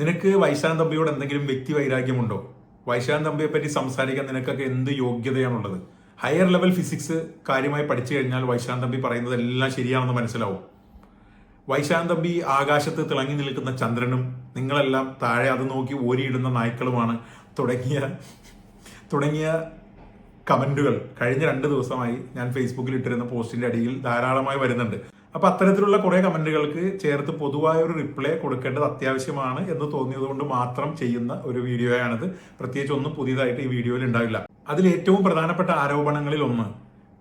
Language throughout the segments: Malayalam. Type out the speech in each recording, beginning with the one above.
നിനക്ക് വൈശാഖൻ തമ്പിയോട് എന്തെങ്കിലും വ്യക്തി വൈരാഗ്യമുണ്ടോ? വൈശാഖൻ തമ്പിയെ പറ്റി സംസാരിക്കാൻ നിനക്കൊക്കെ എന്ത് യോഗ്യതയാണുള്ളത്? ഹയർ ലെവൽ ഫിസിക്സ് കാര്യമായി പഠിച്ചു കഴിഞ്ഞാൽ വൈശാഖൻ തമ്പി പറയുന്നത് എല്ലാം ശരിയാണെന്ന് മനസ്സിലാവും. വൈശാഖൻ തമ്പി ആകാശത്ത് തിളങ്ങി നിൽക്കുന്ന ചന്ദ്രനും നിങ്ങളെല്ലാം താഴെ അത് നോക്കി ഓരിയിടുന്ന നായ്ക്കളുമാണ്. തുടങ്ങിയ തുടങ്ങിയ കമന്റുകൾ കഴിഞ്ഞ രണ്ട് ദിവസമായി ഞാൻ ഫേസ്ബുക്കിൽ ഇട്ടിരുന്ന പോസ്റ്റിന്റെ അടിയിൽ ധാരാളമായി വരുന്നുണ്ട്. അപ്പൊ അത്തരത്തിലുള്ള കുറെ കമന്റുകൾക്ക് ചേർത്ത് പൊതുവായ ഒരു റിപ്ലൈ കൊടുക്കേണ്ടത് അത്യാവശ്യമാണ് എന്ന് തോന്നിയതുകൊണ്ട് മാത്രം ചെയ്യുന്ന ഒരു വീഡിയോയാണിത്. പ്രത്യേകിച്ച് ഒന്നും പുതിയതായിട്ട് ഈ വീഡിയോയിൽ ഉണ്ടാവില്ല. അതിൽ ഏറ്റവും പ്രധാനപ്പെട്ട ആരോപണങ്ങളിൽ ഒന്ന്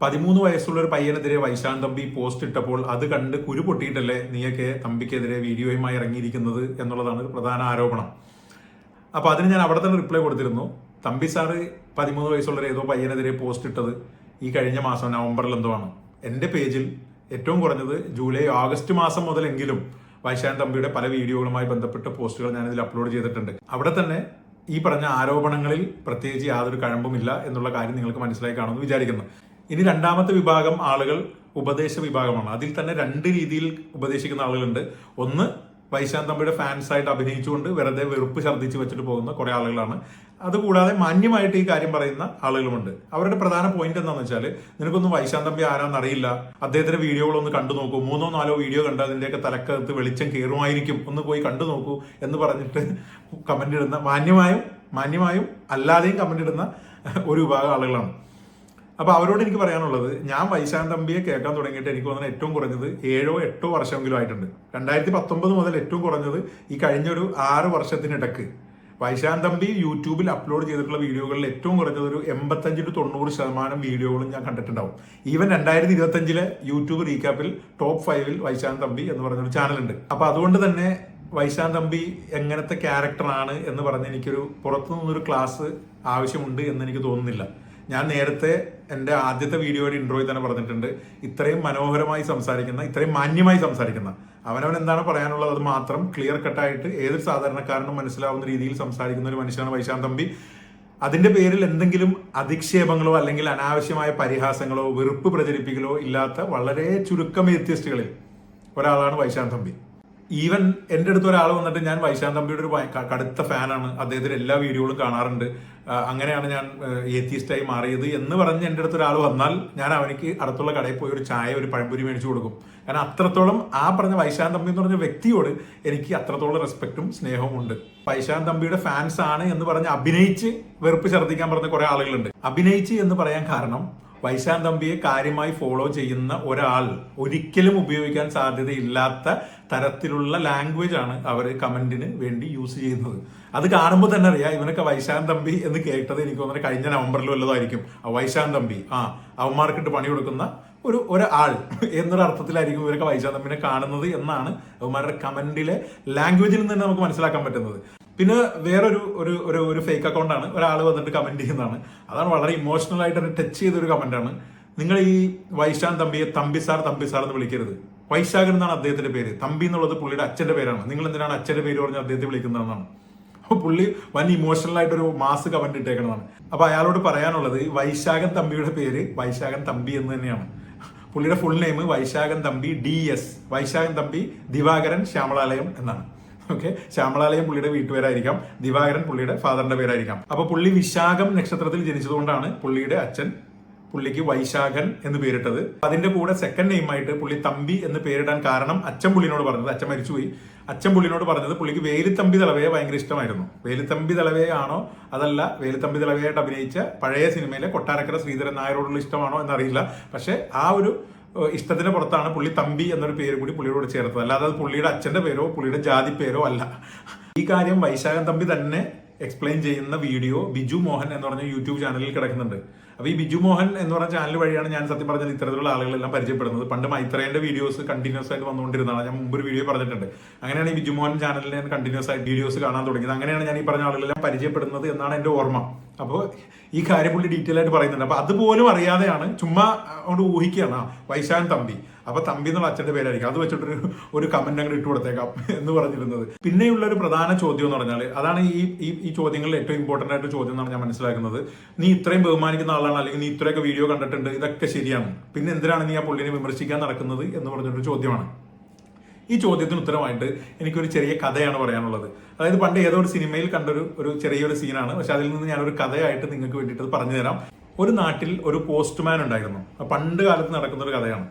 പതിമൂന്ന് വയസ്സുള്ള ഒരു പയ്യനെതിരെ വൈശാഖ് തമ്പി പോസ്റ്റ് ഇട്ടപ്പോൾ അത് കണ്ട് കുരു പൊട്ടിയിട്ടല്ലേ നീയൊക്കെ തമ്പിക്കെതിരെ വീഡിയോയുമായി ഇറങ്ങിയിരിക്കുന്നത് എന്നുള്ളതാണ് ഒരു പ്രധാന ആരോപണം. അപ്പൊ അതിന് ഞാൻ അവിടെ തന്നെ റിപ്ലൈ കൊടുത്തിരുന്നു. തമ്പി സാറ് പതിമൂന്ന് വയസ്സുള്ള ഏതോ പയ്യനെതിരെ പോസ്റ്റ് ഇട്ടത് ഈ കഴിഞ്ഞ മാസം നവംബറിൽ എന്തോ ആണ്. എന്റെ പേജിൽ ഏറ്റവും കുറഞ്ഞത് ജൂലൈ ഓഗസ്റ്റ് മാസം മുതലെങ്കിലും വൈശാൻ തമ്പിയുടെ പല വീഡിയോകളുമായി ബന്ധപ്പെട്ട പോസ്റ്റുകൾ ഞാൻ ഇതിൽ അപ്ലോഡ് ചെയ്തിട്ടുണ്ട്. അവിടെ തന്നെ ഈ പറഞ്ഞ ആരോപണങ്ങളിൽ പ്രത്യേകിച്ച് യാതൊരു കഴമ്പുമില്ല എന്നുള്ള കാര്യം നിങ്ങൾക്ക് മനസ്സിലായി കാണുമെന്ന് വിചാരിക്കുന്നു. ഇനി രണ്ടാമത്തെ വിഭാഗം ആളുകൾ ഉപദേശ വിഭാഗമാണ്. അതിൽ തന്നെ രണ്ട് രീതിയിൽ ഉപദേശിക്കുന്ന ആളുകളുണ്ട്. ഒന്ന് വൈശാഖ് തമ്പിയുടെ ഫാൻസ് ആയിട്ട് അഭിനയിച്ചുകൊണ്ട് വെറുതെ വെറുപ്പ് ഛർദ്ദിച്ച് വെച്ചിട്ട് പോകുന്ന കുറേ ആളുകളാണ്. അതുകൂടാതെ മാന്യമായിട്ട് ഈ കാര്യം പറയുന്ന ആളുകളുമുണ്ട്. അവരുടെ പ്രധാന പോയിന്റ് എന്താണെന്ന് വെച്ചാൽ നിനക്കൊന്നും വൈശാൻ തമ്പി ആരാന്ന് അറിയില്ല. അദ്ദേഹത്തിന്റെ വീഡിയോകളൊന്ന് കണ്ടു നോക്കൂ. മൂന്നോ നാലോ വീഡിയോ കണ്ട് അതിന്റെയൊക്കെ തലക്കകത്ത് വെളിച്ചം കയറുമായിരിക്കും ഒന്ന് പോയി കണ്ടു നോക്കൂ എന്ന് പറഞ്ഞിട്ട് കമന്റ് ഇടുന്ന മാന്യമായും മാന്യമായും അല്ലാതെയും കമന്റ് ഇടുന്ന ഒരു വിഭാഗം ആളുകളാണ്. അപ്പൊ അവരോട് എനിക്ക് പറയാനുള്ളത് ഞാൻ വൈശാൻ തമ്പിയെ കേൾക്കാൻ തുടങ്ങിയിട്ട് എനിക്ക് തോന്നുന്നത് ഏറ്റവും കുറഞ്ഞത് ഏഴോ എട്ടോ വർഷമെങ്കിലും ആയിട്ടുണ്ട്. രണ്ടായിരത്തി പത്തൊമ്പത് മുതൽ ഏറ്റവും കുറഞ്ഞത് ഈ കഴിഞ്ഞൊരു ആറ് വർഷത്തിനിടക്ക്. വൈശാൻ തമ്പി യൂട്യൂബിൽ അപ്ലോഡ് ചെയ്തിട്ടുള്ള വീഡിയോകളിൽ ഏറ്റവും കുറഞ്ഞത് ഒരു എൺപത്തഞ്ച് ടു തൊണ്ണൂറ് ശതമാനം വീഡിയോകളും ഞാൻ കണ്ടിട്ടുണ്ടാവും. ഈവൻ രണ്ടായിരത്തി ഇരുപത്തഞ്ചിലെ യൂട്യൂബ് റീക്യാപ്പിൽ ടോപ്പ് ഫൈവിൽ വൈശാൻ തമ്പി എന്ന് പറഞ്ഞൊരു ചാനലുണ്ട്. അപ്പോൾ അതുകൊണ്ട് തന്നെ വൈശാൻ തമ്പി എങ്ങനത്തെ ക്യാരക്ടറാണ് എന്ന് പറഞ്ഞ് എനിക്കൊരു പുറത്തു നിന്നൊരു ക്ലാസ് ആവശ്യമുണ്ട് എന്ന് എനിക്ക് തോന്നുന്നില്ല. ഞാൻ നേരത്തെ എന്റെ ആദ്യത്തെ വീഡിയോയുടെ ഇൻട്രോയിൽ തന്നെ പറഞ്ഞിട്ടുണ്ട്. ഇത്രയും മനോഹരമായി സംസാരിക്കുന്ന ഇത്രയും മാന്യമായി സംസാരിക്കുന്ന അവനവൻ എന്താണ് പറയാനുള്ളത് അത് മാത്രം ക്ലിയർ കട്ടായിട്ട് ഏതൊരു സാധാരണക്കാരനും മനസ്സിലാവുന്ന രീതിയിൽ സംസാരിക്കുന്ന ഒരു മനുഷ്യനാണ് വൈശാന്ത് തമ്പി. അതിന്റെ പേരിൽ എന്തെങ്കിലും അധിക്ഷേപങ്ങളോ അല്ലെങ്കിൽ അനാവശ്യമായ പരിഹാസങ്ങളോ വെറുപ്പ് പ്രചരിപ്പിക്കലോ ഇല്ലാത്ത വളരെ ചുരുക്കം വ്യത്യസ്തകളിൽ ഒരാളാണ് വൈശാന്ത് തമ്പി. ഈവൻ എന്റെ അടുത്ത് ഒരാൾ വന്നിട്ട് ഞാൻ വൈശാന് തമ്പിയുടെ ഒരു കടുത്ത ഫാനാണ്. അദ്ദേഹത്തിന്റെ എല്ലാ വീഡിയോകളും കാണാറുണ്ട്. അങ്ങനെയാണ് ഞാൻ ഏത്തിയസ്റ്റായി മാറിയത് എന്ന് പറഞ്ഞ് എന്റെ അടുത്ത് ഒരാൾ വന്നാൽ ഞാൻ അവനിക്ക് അടുത്തുള്ള കടയിൽ പോയി ഒരു ചായ ഒരു പഴംപൊരി മേടിച്ചു കൊടുക്കും. കാരണം അത്രത്തോളം ആ പറഞ്ഞ വൈശാന് തമ്പി എന്ന് പറഞ്ഞ വ്യക്തിയോട് എനിക്ക് അത്രത്തോളം റെസ്പെക്റ്റും സ്നേഹവും ഉണ്ട്. വൈശാന് തമ്പിയുടെ ഫാൻസ് ആണ് എന്ന് പറഞ്ഞ് അഭിനയിച്ച് വെറുപ്പ് ഛർദ്ദിക്കാൻ പറഞ്ഞ കുറെ ആളുകളുണ്ട്. അഭിനയിച്ച് എന്ന് പറയാൻ കാരണം വൈശാന് തമ്പിയെ കാര്യമായി ഫോളോ ചെയ്യുന്ന ഒരാൾ ഒരിക്കലും ഉപയോഗിക്കാൻ സാധ്യതയില്ലാത്ത തരത്തിലുള്ള ലാംഗ്വേജ് ആണ് അവർ കമന്റിന് വേണ്ടി യൂസ് ചെയ്യുന്നത്. അത് കാണുമ്പോൾ തന്നെ അറിയാം ഇവനൊക്കെ വൈശാൻ തമ്പി എന്ന് കേട്ടത് എനിക്ക് തോന്നുന്നത് കഴിഞ്ഞ നവംബറിൽ വല്ലതായിരിക്കും. ആ വൈശാഖ് തമ്പി. ആ അവന്മാർക്കിട്ട് പണി കൊടുക്കുന്ന ഒരു ഒരാൾ എന്നൊരു അർത്ഥത്തിലായിരിക്കും ഇവരൊക്കെ വൈശാൻ തമ്പിനെ കാണുന്നത് എന്നാണ് അവന്മാരുടെ കമന്റിലെ ലാംഗ്വേജിൽ നിന്ന് തന്നെ നമുക്ക് മനസ്സിലാക്കാൻ പറ്റുന്നത്. പിന്നെ വേറൊരു ഒരു ഒരു ഒരു ഫേക്ക് അക്കൗണ്ടാണ് ഒരാൾ വന്നിട്ട് കമന്റ് ചെയ്യുന്നതാണ്. അതാണ് വളരെ ഇമോഷണൽ ആയിട്ട് ടച്ച് ചെയ്ത ഒരു കമന്റാണ് നിങ്ങൾ ഈ വൈശാഖ് തമ്പിയെ തമ്പി സാർ തമ്പി സാർ എന്ന് വിളിക്കരുത്. വൈശാഖൻ എന്നാണ് അദ്ദേഹത്തിന്റെ പേര്. തമ്പി എന്നുള്ളത് പുള്ളിയുടെ അച്ഛന്റെ പേരാണ്. നിങ്ങൾ എന്തിനാണ് അച്ഛന്റെ പേര് പറഞ്ഞ് അദ്ദേഹത്തെ വിളിക്കുന്നതെന്നാണ് അപ്പൊ പുള്ളി വൻ ഇമോഷണൽ ആയിട്ടൊരു മാസ് കമന്റ് ഇട്ടേക്കണതാണ്. അപ്പൊ അയാളോട് പറയാനുള്ളത് വൈശാഖൻ തമ്പിയുടെ പേര് വൈശാഖൻ തമ്പി എന്ന് തന്നെയാണ്. പുള്ളിയുടെ full name Vaisakhan Thampi D S Vaisakhan Thampi Divakaran Shyamalalayam എന്നാണ്. ഓക്കെ ശ്യാമളാലയം പുള്ളിയുടെ വീട്ടുപേരായിരിക്കാം. ദിവാകരൻ പുള്ളിയുടെ ഫാദറിന്റെ പേരായിരിക്കാം. അപ്പൊ പുള്ളി വിശാഖം നക്ഷത്രത്തിൽ ജനിച്ചതുകൊണ്ടാണ് പുള്ളിയുടെ അച്ഛൻ പുള്ളിക്ക് വൈശാഖൻ എന്ന് പേരിട്ടത്. അതിന്റെ കൂടെ സെക്കൻഡ് നെയിമായിട്ട് പുള്ളി തമ്പി എന്ന് പേരിടാൻ കാരണം അച്ഛൻ പുള്ളിനോട് പറഞ്ഞത്. അച്ഛൻ മരിച്ചുപോയി. അച്ഛൻ പുള്ളിനോട് പറഞ്ഞത് പുള്ളിക്ക് വേലിത്തമ്പി തലവയെ ഭയങ്കര ഇഷ്ടമായിരുന്നു. വേലിത്തമ്പി തലവയെ ആണോ അതല്ല വേലിത്തമ്പി തലവയായിട്ട് അഭിനയിച്ച പഴയ സിനിമയിലെ കൊട്ടാരക്കര ശ്രീധരൻ നായരോടുള്ള ഇഷ്ടമാണോ എന്നറിയില്ല. പക്ഷെ ആ ഒരു ഇഷ്ടത്തിന് പുറത്താണ് പുള്ളി തമ്പി എന്നൊരു പേര് കൂടി പുള്ളിയോട് ചേർത്തത്. അല്ലാതെ അത് പുള്ളിയുടെ അച്ഛന്റെ പേരോ പുള്ളിയുടെ ജാതി പേരോ അല്ല. ഈ കാര്യം വൈശാഖൻ തമ്പി തന്നെ എക്സ്പ്ലെയിൻ ചെയ്യുന്ന വീഡിയോ ബിജു മോഹൻ എന്ന് പറഞ്ഞ യൂട്യൂബ് ചാനലിൽ കിടക്കുന്നുണ്ട്. അപ്പൊ ഈ ബിജു മോഹൻ എന്ന് പറഞ്ഞ ചാനൽ വഴിയാണ് ഞാൻ സത്യം പറഞ്ഞാൽ ഇത്തരത്തിലുള്ള ആളുകളെല്ലാം പരിചയപ്പെടുന്നത്. പണ്ട് മൈത്രേന്റെ വീഡിയോസ് കണ്ടിന്യൂസ് ആയിട്ട് വന്നുകൊണ്ടിരുന്നതാണ്. ഞാൻ മുമ്പ് ഒരു വീഡിയോ പറഞ്ഞിട്ടുണ്ട്. അങ്ങനെയാണ് ഈ ബിജു മോഹൻ ചാനലിൽ ഞാൻ കണ്ടിന്യൂസ് ആയിട്ട് വീഡിയോസ് കാണാൻ തുടങ്ങിയത്. അങ്ങനെയാണ് ഞാൻ ഈ പറഞ്ഞ ആളുകളെല്ലാം പരിചയപ്പെടുന്നത് എന്നാണ് എന്റെ ഓർമ്മ. അപ്പോൾ ഈ കാര്യം പുള്ളി ഡീറ്റെയിൽ ആയിട്ട് പറയുന്നുണ്ട്. അപ്പോൾ അതുപോലും അറിയാതെയാണ് ചുമ്മാ കൊണ്ട് ഊഹിക്കുകയാണ്. ആ, വൈശാൻ തമ്പി. അപ്പൊ തമ്പി എന്നുള്ള അച്ഛന്റെ പേരായിരിക്കും. അത് വെച്ചിട്ടൊരു ഒരു കമന്റ് അങ്ങോട്ട് ഇട്ട് കൊടുത്തേക്കാം എന്ന് പറഞ്ഞിരുന്നത്. പിന്നെയുള്ള ഒരു പ്രധാന ചോദ്യം എന്ന് പറഞ്ഞാൽ അതാണ് ഈ ഈ ചോദ്യങ്ങളിൽ ഏറ്റവും ഇമ്പോർട്ടന്റ് ആയിട്ട് ചോദ്യം എന്നാണ് ഞാൻ മനസ്സിലാക്കുന്നത്. നീ ഇത്രയും ബഹുമാനിക്കുന്ന ആളാണ് അല്ലെങ്കിൽ നീ ഇത്രയൊക്കെ വീഡിയോ കണ്ടിട്ടുണ്ട് ഇതൊക്കെ ശരിയാണ്. പിന്നെ എന്തിനാണ് നീ ആ പുള്ളിനെ വിമർശിക്കാൻ നടക്കുന്നത് എന്ന് പറഞ്ഞൊരു ചോദ്യമാണ്. ഈ ചോദ്യത്തിന് ഉത്തരമായിട്ട് എനിക്കൊരു ചെറിയ കഥയാണ് പറയാനുള്ളത്. അതായത് പണ്ട് ഏതോ ഒരു സിനിമയിൽ കണ്ടൊരു ഒരു ചെറിയൊരു സീനാണ്. പക്ഷെ അതിൽ നിന്ന് ഞാനൊരു കഥയായിട്ട് നിങ്ങൾക്ക് വേണ്ടിയിട്ട് പറഞ്ഞു തരാം. ഒരു നാട്ടിൽ ഒരു പോസ്റ്റ്മാൻ ഉണ്ടായിരുന്നു. പണ്ട് കാലത്ത് നടക്കുന്ന ഒരു കഥയാണ്.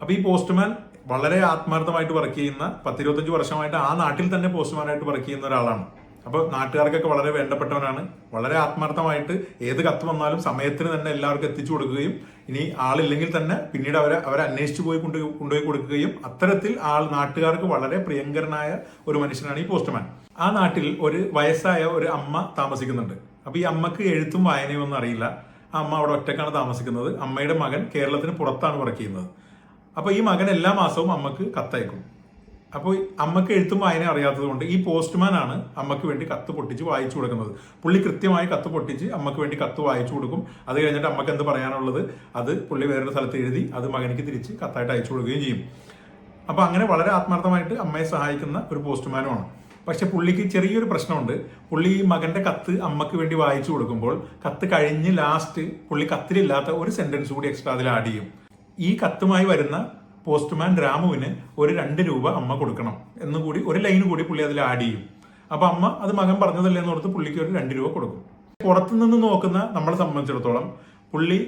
അപ്പോൾ ഈ പോസ്റ്റ്മാൻ വളരെ ആത്മാർത്ഥമായിട്ട് വർക്ക് ചെയ്യുന്ന പത്തിരുപത്തഞ്ച് വർഷമായിട്ട് ആ നാട്ടിൽ തന്നെ പോസ്റ്റ്മാനായിട്ട് വർക്ക് ചെയ്യുന്ന ഒരാളാണ്. അപ്പോൾ നാട്ടുകാർക്കൊക്കെ വളരെ വേണ്ടപ്പെട്ടവനാണ്. വളരെ ആത്മാർത്ഥമായിട്ട് ഏത് കത്ത് വന്നാലും സമയത്തിന് തന്നെ എല്ലാവർക്കും എത്തിച്ചു കൊടുക്കുകയും ഇനി ആളില്ലെങ്കിൽ തന്നെ പിന്നീട് അവരെ അവരെ അന്വേഷിച്ചു പോയി കൊണ്ട് കൊണ്ടുപോയി കൊടുക്കുകയും അത്തരത്തിൽ ആൾ നാട്ടുകാർക്ക് വളരെ പ്രിയങ്കരനായ ഒരു മനുഷ്യനാണ് ഈ പോസ്റ്റ്മാൻ. ആ നാട്ടിൽ ഒരു വയസ്സായ ഒരു അമ്മ താമസിക്കുന്നുണ്ട്. അപ്പോൾ ഈ അമ്മയ്ക്ക് എഴുത്തും വായനയും ഒന്നും അറിയില്ല. ആ അമ്മ അവിടെ ഒറ്റക്കാണ് താമസിക്കുന്നത്. അമ്മയുടെ മകൻ കേരളത്തിന് പുറത്താണ് വർക്ക് ചെയ്യുന്നത്. അപ്പോൾ ഈ മകൻ എല്ലാ മാസവും അമ്മയ്ക്ക് കത്തയക്കും. അപ്പോൾ അമ്മയ്ക്ക് എഴുത്തും വായന അറിയാത്തത് കൊണ്ട് ഈ പോസ്റ്റ്മാൻ ആണ് അമ്മയ്ക്ക് വേണ്ടി കത്ത് പൊട്ടിച്ച് വായിച്ചു കൊടുക്കുന്നത്. പുള്ളി കൃത്യമായി കത്ത് പൊട്ടിച്ച് അമ്മയ്ക്ക് വേണ്ടി കത്ത് വായിച്ചു കൊടുക്കും. അത് കഴിഞ്ഞിട്ട് അമ്മയ്ക്ക് എന്ത് പറയാനുള്ളത്? അത് പുള്ളി വേറൊരു സ്ഥലത്ത് എഴുതി അത് മകനിക്ക് തിരിച്ച് കത്തായിട്ട് അയച്ചു കൊടുക്കുകയും ചെയ്യും. അപ്പോൾ അങ്ങനെ വളരെ ആത്മാർത്ഥമായിട്ട് അമ്മയെ സഹായിക്കുന്ന ഒരു പോസ്റ്റ്മാനുമാണ് പക്ഷെ പുള്ളിക്ക് ചെറിയൊരു പ്രശ്നമുണ്ട്. പുള്ളി ഈ മകന്റെ കത്ത് അമ്മയ്ക്ക് വേണ്ടി വായിച്ചു കൊടുക്കുമ്പോൾ കത്ത് കഴിഞ്ഞ് ലാസ്റ്റ് പുള്ളി കത്തിലില്ലാത്ത ഒരു സെന്റൻസ് കൂടി എക്സ്ട്രാ അതിൽ ആഡ് ചെയ്യും. ഈ കത്തുമായി വരുന്ന പോസ്റ്റ്മാൻ രാമുവിന് ഒരു രണ്ട് രൂപ അമ്മ കൊടുക്കണം എന്ന് കൂടി ഒരു ലൈൻ കൂടി പുള്ളി അതിൽ ആഡ് ചെയ്യും. അപ്പൊ അമ്മ അത് മകൻ പറഞ്ഞതല്ലേ എന്ന് ഓർത്ത് പുള്ളിക്ക് ഒരു രണ്ട് രൂപ കൊടുക്കും. പുറത്തു നിന്ന് നോക്കുന്ന നമ്മളെ സംബന്ധിച്ചിടത്തോളം പുള്ളി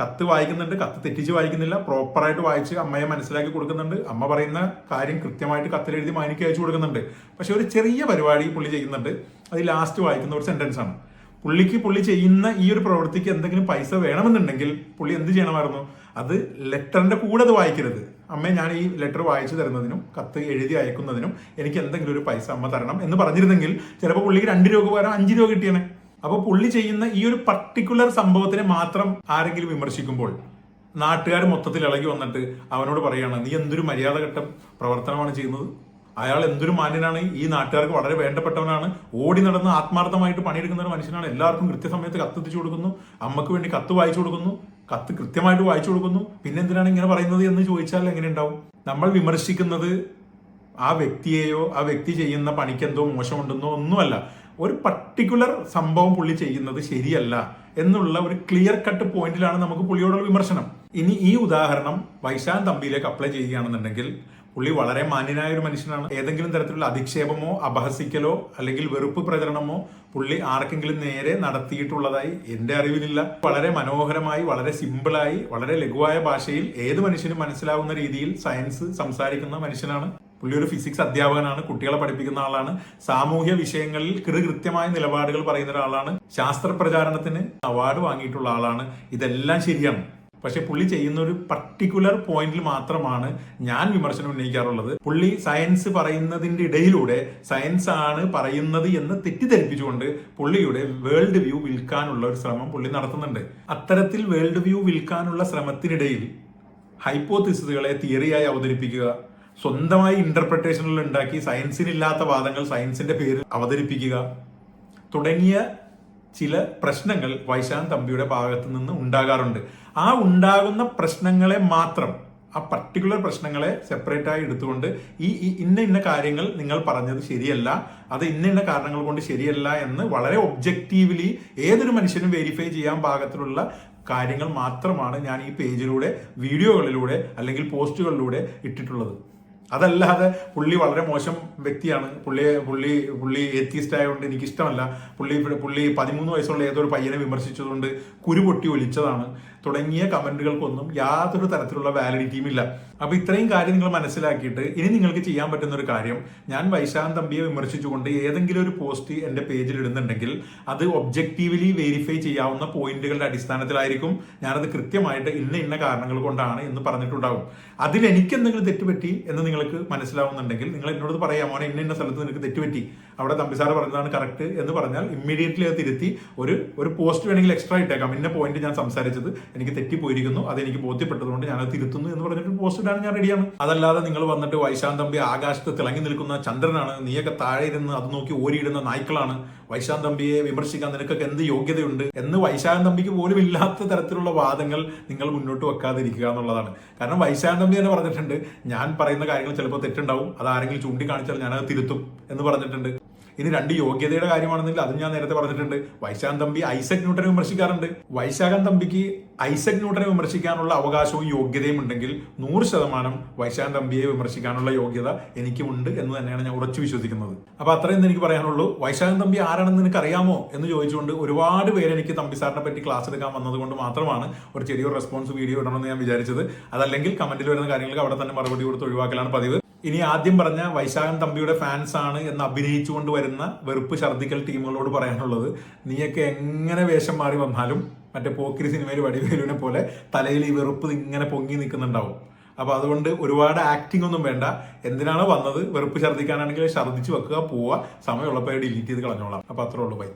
കത്ത് വായിക്കുന്നുണ്ട് കത്ത് തെറ്റിച്ച് വായിക്കുന്നില്ല പ്രോപ്പറായിട്ട് വായിച്ച് അമ്മയെ മനസ്സിലാക്കി കൊടുക്കുന്നുണ്ട്. അമ്മ പറയുന്ന കാര്യം കൃത്യമായിട്ട് കത്തിലെഴുതി മാനിക്ക് അയച്ചു കൊടുക്കുന്നുണ്ട്. പക്ഷെ ഒരു ചെറിയ പരിപാടി പുള്ളി ചെയ്യുന്നുണ്ട്. അത് ലാസ്റ്റ് വായിക്കുന്ന ഒരു സെന്റൻസ് ആണ്. പുള്ളിക്ക് പുള്ളി ചെയ്യുന്ന ഈ ഒരു പ്രവൃത്തിക്ക് എന്തെങ്കിലും പൈസ വേണമെന്നുണ്ടെങ്കിൽ പുള്ളി എന്ത് ചെയ്യണമായിരുന്നു? അത് ലെറ്ററിന്റെ കൂടെ അത് വായിക്കരുത്. അമ്മേ ഞാൻ ഈ ലെറ്റർ വായിച്ചു തരുന്നതിനും കത്ത് എഴുതി അയക്കുന്നതിനും എനിക്ക് എന്തെങ്കിലും ഒരു പൈസ അമ്മ തരണം എന്ന് പറഞ്ഞിരുന്നെങ്കിൽ ചിലപ്പോൾ പുള്ളിക്ക് രണ്ട് രൂപ പകരം അഞ്ച് രൂപ കിട്ടിയേനെ. അപ്പോൾ പുള്ളി ചെയ്യുന്ന ഈ ഒരു പർട്ടിക്കുലർ സംഭവത്തിനെ മാത്രം ആരെങ്കിലും വിമർശിക്കുമ്പോൾ നാട്ടുകാർ മൊത്തത്തിൽ ഇളകി വന്നിട്ട് അവനോട് പറയുകയാണ് നീ എന്തൊരു മര്യാദഘട്ട പ്രവർത്തനമാണ് ചെയ്യുന്നത്? അയാൾ എന്തൊരു മാന്യനാണ്? ഈ നാട്ടുകാർക്ക് വളരെ വേണ്ടപ്പെട്ടവനാണ്. ഓടി നടന്ന് ആത്മാർത്ഥമായിട്ട് പണിയെടുക്കുന്ന ഒരു മനുഷ്യനാണ്. എല്ലാവർക്കും കൃത്യസമയത്ത് കത്തെത്തിച്ചു കൊടുക്കുന്നു. അമ്മയ്ക്ക് വേണ്ടി കത്ത് വായിച്ചു കൊടുക്കുന്നു. കത്ത് കൃത്യമായിട്ട് വായിച്ചു കൊടുക്കുന്നു. പിന്നെ എന്തിനാണ് ഇങ്ങനെ പറയുന്നത് എന്ന് ചോദിച്ചാൽ എങ്ങനെ ഉണ്ടാവും നമ്മൾ വിമർശിക്കുന്നത് ആ വ്യക്തിയെയോ ആ വ്യക്തി ചെയ്യുന്ന പണിക്ക് എന്തോ മോശമുണ്ടെന്നോ ഒന്നുമല്ല. ഒരു പർട്ടിക്കുലർ സംഭവം പുള്ളി ചെയ്യുന്നത് ശരിയല്ല എന്നുള്ള ഒരു ക്ലിയർ കട്ട് പോയിന്റിലാണ് നമുക്ക് പുള്ളിയോടുള്ള വിമർശനം. ഇനി ഈ ഉദാഹരണം വൈശാൻ തമ്പിയിലേക്ക് അപ്ലൈ ചെയ്യുകയാണെന്നുണ്ടെങ്കിൽ പുള്ളി വളരെ മാന്യനായ ഒരു മനുഷ്യനാണ്. ഏതെങ്കിലും തരത്തിലുള്ള അധിക്ഷേപമോ അപഹസിക്കലോ അല്ലെങ്കിൽ വെറുപ്പ് പ്രചരണമോ പുള്ളി ആർക്കെങ്കിലും നേരെ നടത്തിയിട്ടുള്ളതായി എന്റെ അറിവിലില്ല. വളരെ മനോഹരമായി വളരെ സിമ്പിളായി വളരെ ലഘുവായ ഭാഷയിൽ ഏത് മനുഷ്യനും മനസ്സിലാവുന്ന രീതിയിൽ സയൻസ് സംസാരിക്കുന്ന മനുഷ്യനാണ്. പുള്ളി ഒരു ഫിസിക്സ് അധ്യാപകനാണ് കുട്ടികളെ പഠിപ്പിക്കുന്ന ആളാണ് സാമൂഹ്യ വിഷയങ്ങളിൽ കൃത്യമായ നിലപാടുകൾ പറയുന്ന ഒരാളാണ് ശാസ്ത്ര പ്രചാരണത്തിന് അവാർഡ് വാങ്ങിയിട്ടുള്ള ആളാണ്. ഇതെല്ലാം ശരിയാണ്. പക്ഷെ പുള്ളി ചെയ്യുന്ന ഒരു പർട്ടിക്കുലർ പോയിന്റിൽ മാത്രമാണ് ഞാൻ വിമർശനം ഉന്നയിക്കാറുള്ളത്. പുള്ളി സയൻസ് പറയുന്നതിന്റെ ഇടയിലൂടെ സയൻസ് ആണ് പറയുന്നത് എന്ന് തെറ്റിദ്ധരിപ്പിച്ചുകൊണ്ട് പുള്ളിയുടെ വേൾഡ് വ്യൂ വിൽക്കാനുള്ള ഒരു ശ്രമം പുള്ളി നടത്തുന്നുണ്ട്. അത്തരത്തിൽ വേൾഡ് വ്യൂ വിൽക്കാനുള്ള ശ്രമത്തിനിടയിൽ ഹൈപ്പോത്തിസുകളെ തിയറിയായി അവതരിപ്പിക്കുക സ്വന്തമായി ഇന്റർപ്രിട്ടേഷനുകൾ ഉണ്ടാക്കി സയൻസിനില്ലാത്ത വാദങ്ങൾ സയൻസിന്റെ പേരിൽ അവതരിപ്പിക്കുക തുടങ്ങിയ ചില പ്രശ്നങ്ങൾ വൈശാൻ തമ്പിയുടെ ഭാഗത്തു നിന്ന് ഉണ്ടാകാറുണ്ട്. ആ ഉണ്ടാകുന്ന പ്രശ്നങ്ങളെ മാത്രം ആ പർട്ടിക്കുലർ പ്രശ്നങ്ങളെ സെപ്പറേറ്റ് ആയി എടുത്തുകൊണ്ട് ഈ ഇന്ന ഇന്ന കാര്യങ്ങൾ നിങ്ങൾ പറഞ്ഞത് ശരിയല്ല അത് ഇന്ന ഇന്ന കാരണങ്ങൾ കൊണ്ട് ശരിയല്ല എന്ന് വളരെ ഒബ്ജക്റ്റീവ്ലി ഏതൊരു മനുഷ്യനും വെരിഫൈ ചെയ്യാൻ പാകത്തിലുള്ള കാര്യങ്ങൾ മാത്രമാണ് ഞാൻ ഈ പേജിലൂടെ വീഡിയോകളിലൂടെ അല്ലെങ്കിൽ പോസ്റ്റുകളിലൂടെ ഇട്ടിട്ടുള്ളത്. അതല്ലാതെ പുള്ളി വളരെ മോശം വ്യക്തിയാണ്. പുള്ളിയെ പുള്ളി പുള്ളി എത്തിസ്റ്റ് ആയതുകൊണ്ട് എനിക്കിഷ്ടമല്ല. പുള്ളി പുള്ളി പതിമൂന്ന് വയസ്സുള്ള ഏതൊരു പയ്യനെ വിമർശിച്ചതുകൊണ്ട് കുരു പൊട്ടി ഒലിച്ചതാണ്. തുടങ്ങിയ കമന്റുകൾക്കൊന്നും യാതൊരു തരത്തിലുള്ള വാലിഡിറ്റിയും ഇല്ല. അപ്പൊ ഇത്രയും കാര്യം നിങ്ങൾ മനസ്സിലാക്കിയിട്ട് ഇനി നിങ്ങൾക്ക് ചെയ്യാൻ പറ്റുന്ന ഒരു കാര്യം ഞാൻ വൈശാന്ത് തമ്പിയെ വിമർശിച്ചുകൊണ്ട് ഏതെങ്കിലും ഒരു പോസ്റ്റ് എന്റെ പേജിൽ ഇടുന്നുണ്ടെങ്കിൽ അത് ഒബ്ജക്റ്റീവ്ലി വെരിഫൈ ചെയ്യാവുന്ന പോയിന്റുകളുടെ അടിസ്ഥാനത്തിലായിരിക്കും ഞാനത് കൃത്യമായിട്ട് ഇന്ന ഇന്ന കാരണങ്ങൾ കൊണ്ടാണ് എന്ന് പറഞ്ഞിട്ടുണ്ടാവും. അതിൽ എനിക്ക് എന്തെങ്കിലും തെറ്റുപറ്റി എന്ന് നിങ്ങൾക്ക് മനസ്സിലാവുന്നുണ്ടെങ്കിൽ നിങ്ങൾ എന്നോട് പറയാം മോനെ ഇന്ന ഇന്ന സ്ഥലത്ത് നിനക്ക് തെറ്റുപറ്റി. അവിടെ തമ്പി സാർ പറഞ്ഞതാണ് കറക്റ്റ് എന്ന് പറഞ്ഞാൽ ഇമ്മീഡിയറ്റ്ലി അത് തിരുത്തി ഒരു ഒരു പോസ്റ്റ് വേണമെങ്കിൽ എക്സ്ട്രാ ഇട്ടേക്കാം. ഇന്ന പോയിന്റ് ഞാൻ സംസാരിച്ചത് എനിക്ക് തെറ്റിപ്പോയിരിക്കുന്നു പോയിരിക്കുന്നു എനിക്ക് ബോധ്യപ്പെട്ടതുകൊണ്ട് ഞാനത് തിരുത്തുന്നു എന്ന് പറഞ്ഞിട്ട് പോസ്റ്റ് ഞാൻ റെഡിയാണ് അതല്ലാതെ നിങ്ങൾ വന്നിട്ട് വൈശാന്തമ്പി ആകാശത്ത് തിളങ്ങി നിൽക്കുന്ന ചന്ദ്രനാണ് നീയൊക്കെ താഴെ ഇരുന്ന് അത് നോക്കി ഓരിയിടുന്ന നായ്ക്കളാണ്. വൈശാന്തമ്പിയെ വിമർശിക്കാൻ നിനക്കൊക്കെ എന്ത് യോഗ്യതയുണ്ട്? എന്ന് വൈശാന്തമ്പിക്ക് പോലും ഇല്ലാത്ത തരത്തിലുള്ള വാദങ്ങൾ നിങ്ങൾ മുന്നോട്ട് വെക്കാതിരിക്കുക എന്നുള്ളതാണ്. കാരണം വൈശാന്തമ്പി തന്നെ പറഞ്ഞിട്ടുണ്ട് ഞാൻ പറയുന്ന കാര്യങ്ങൾ ചിലപ്പോൾ തെറ്റുണ്ടാവും അത് ആരെങ്കിലും ചൂണ്ടിക്കാണിച്ചാൽ ഞാനത് തിരുത്തും എന്ന് പറഞ്ഞിട്ടുണ്ട്. ഇനി രണ്ട് യോഗ്യതയുടെ കാര്യമാണെന്നില്ല അതും ഞാൻ നേരത്തെ പറഞ്ഞിട്ടുണ്ട്. വൈശാഖൻ തമ്പി ഐസക് ന്യൂട്ടനെ വിമർശിക്കാറുണ്ട്. വൈശാഖൻ തമ്പിക്ക് ഐസക് ന്യൂട്ടനെ വിമർശിക്കാനുള്ള അവകാശവും യോഗ്യതയും ഉണ്ടെങ്കിൽ നൂറ് ശതമാനം വൈശാഖൻ തമ്പിയെ വിമർശിക്കാനുള്ള യോഗ്യത എനിക്കുമുണ്ട് എന്ന് തന്നെയാണ് ഞാൻ ഉറച്ചു വിശ്വസിക്കുന്നത്. അപ്പൊ അത്രയും എനിക്ക് പറയാനുള്ളൂ. വൈശാഖൻ തമ്പി ആരാണെന്ന് നിനക്ക് അറിയാമോ എന്ന് ചോദിച്ചുകൊണ്ട് ഒരുപാട് പേര് എനിക്ക് തമ്പി സാറിനെ പറ്റി ക്ലാസ് എടുക്കാൻ വന്നതുകൊണ്ട് മാത്രമാണ് ഒരു ചെറിയൊരു റെസ്പോൺസ് വീഡിയോ ഇടണമെന്ന് ഞാൻ വിചാരിച്ചത്. അതല്ലെങ്കിൽ കമന്റിൽ വരുന്ന കാര്യങ്ങൾക്ക് അവിടെ തന്നെ മറുപടി കൊടുത്ത് ഒഴിവാക്കലാണ് പതിവ്. ഇനി ആദ്യം പറഞ്ഞ വൈശാഖൻ തമ്പിയുടെ ഫാൻസ് ആണ് എന്ന് അഭിനയിച്ചുകൊണ്ട് വരുന്ന വെറുപ്പ് ഛർദിക്കൽ ടീമുകളോട് പറയാനുള്ളത്. നീയൊക്കെ എങ്ങനെ വേഷം മാറി വന്നാലും മറ്റേ പോക്കിരി സിനിമയിൽ വടിവേലുവിനെ പോലെ തലയിൽ ഈ വെറുപ്പ് ഇങ്ങനെ പൊങ്ങി നിൽക്കുന്നുണ്ടാവും. അപ്പൊ അതുകൊണ്ട് ഒരുപാട് ആക്ടിംഗ് ഒന്നും വേണ്ട. എന്തിനാണ് വന്നത്? വെറുപ്പ് ഛർദ്ദിക്കാനാണെങ്കിൽ ഛർദ്ദിച്ച് വെക്കുക പോവുക. സമയമുള്ളപ്പോൾ ഡിലീറ്റ് ചെയ്ത് കളഞ്ഞോളാം. അപ്പൊ അത്രേ ഉള്ളൂ. ബൈ